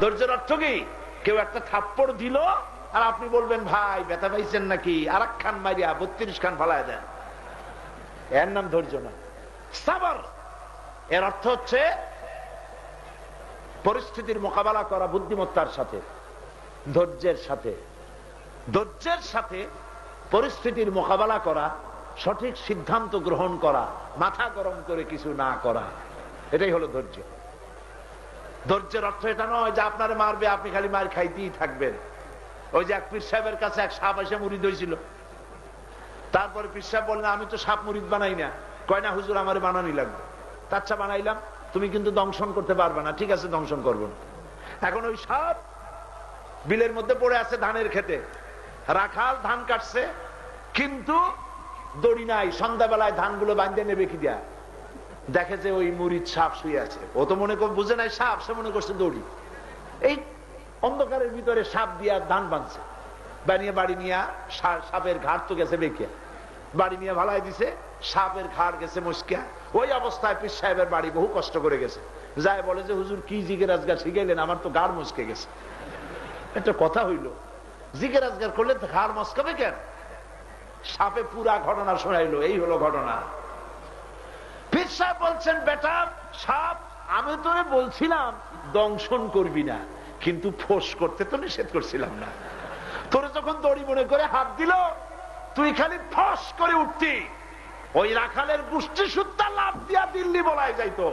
ধৈর্যের অর্থ কি? কেউ একটা থাপ্পড় দিল, আর আপনি বলবেন, ভাই, ব্যথা পাইছেন নাকি? আর এক খান মারিয়া বত্রিশ খান ফালায় দেন। এর নাম ধৈর্য না সাবর, এর অর্থ হচ্ছে পরিস্থিতির মোকাবেলা করা বুদ্ধিমত্তার সাথে, ধৈর্যের সাথে। ধৈর্যের সাথে পরিস্থিতির মোকাবেলা করা, সঠিক সিদ্ধান্ত গ্রহণ করা, মাথা গরম করে কিছু না করা, এটাই হলো ধৈর্য। ধৈর্যের অর্থ এটা নয় যে আপনার মারবে, আপনি খালি মার খাইতেই থাকবেন। ওই যে এক পীর সাহেবের কাছে এক সাপ এসে মুড়ি হয়েছিল তারপরে পীর সাহেব বললেন, আমি তো সাপ মুড়িদ বানাই না। কয়, না হুজুর, আমার বানানি লাগবে। তাচ্ছা বানাইলাম। তুমি কিন্তু দংশন করতে পারবে না। ঠিক আছে, দংশন করব এখন ওই সাপ বিলের মধ্যে পড়ে আছে ধানের খেতে রাখাল ধান কাটছে, কিন্তু দড়ি নাই। সন্ধ্যাবেলায় ধানগুলো বাঁধতে নেবে কি দেয়া? দেখে যে ওই মুড়িদ সাপ শুয়ে আছে। ও তো মনে কর বুঝে নাই সাপ, সে মনে করছে দড়ি। এই অন্ধকারের ভিতরে সাপ দিয়া ধান বাঁধছে। বানিয়ে বাড়ি নিয়ে সাপের ঘাট তো গেছে বেঁকে বাড়ি নিয়ে ভালাই দিছে, সাপের ঘাট গেছে মুসকিয়া। ওই অবস্থায় পীর সাহেবের বাড়ি বহু কষ্ট করে গেছে। যায় বলে যে, হুজুর, কি জিগের আজগার শিখাইলেন? আমার তো গাড় মুসকে গেছে। একটা কথা হইল, জিগের আজগার করলে ঘাড় মস্কাবে কেন? সাপে পুরা ঘটনা শোনাইলো, এই হলো ঘটনা। পীর সাহেব বলছেন, বেটা, সাপ, আমি তোরে বলছিলাম, দংশন করবি না। কিন্তু ফোস করতে তো নিষেধ করছিলাম না। তোরে যখন দড়ি মনে করে হাত দিল, তুই খালি ফস করে উঠতি। ওই রাখালের গোষ্ঠী সুত্তা লাভ দিয়া দিল্লি বলাই যাইতো।